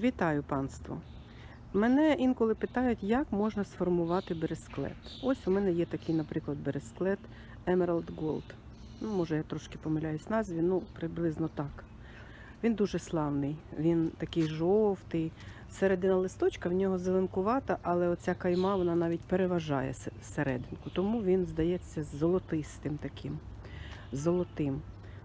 Вітаю панство! Мене інколи питають, як можна сформувати бересклет. Ось у мене є такий, наприклад, бересклет Emerald Gold. Ну, може, я трошки помиляюсь назві, ну приблизно так. Він дуже славний, він такий жовтий. Середина листочка в нього зеленкувата, але оця кайма вона навіть переважає серединку. Тому він здається золотистим таким. Золотим.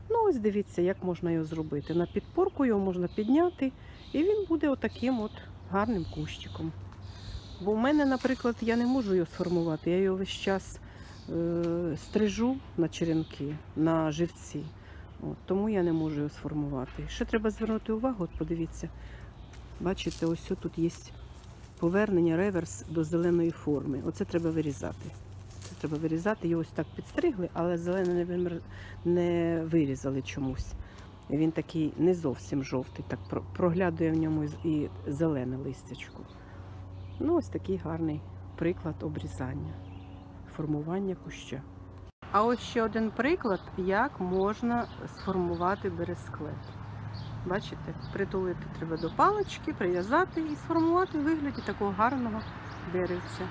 Ну, ось дивіться, як можна його зробити. На підпорку його можна підняти, і він буде отаким от гарним кущиком. Бо в мене, наприклад, я не можу його сформувати. Я його весь час е, стрижу на черенки, на живці. От, тому я не можу його сформувати. Ще треба звернути увагу, от подивіться. Бачите, ось тут є повернення реверс до зеленої форми. Оце треба вирізати. Треба вирізати. Його ось так підстригли, але зелене не, не вирізали чомусь. Він такий не зовсім жовтий, так проглядує в ньому і зелене листячко. Ну, ось такий гарний приклад обрізання, формування куща. А ось ще один приклад, як можна сформувати бересклет. Бачите, притулити треба до палички, прив'язати і сформувати в вигляді такого гарного деревця.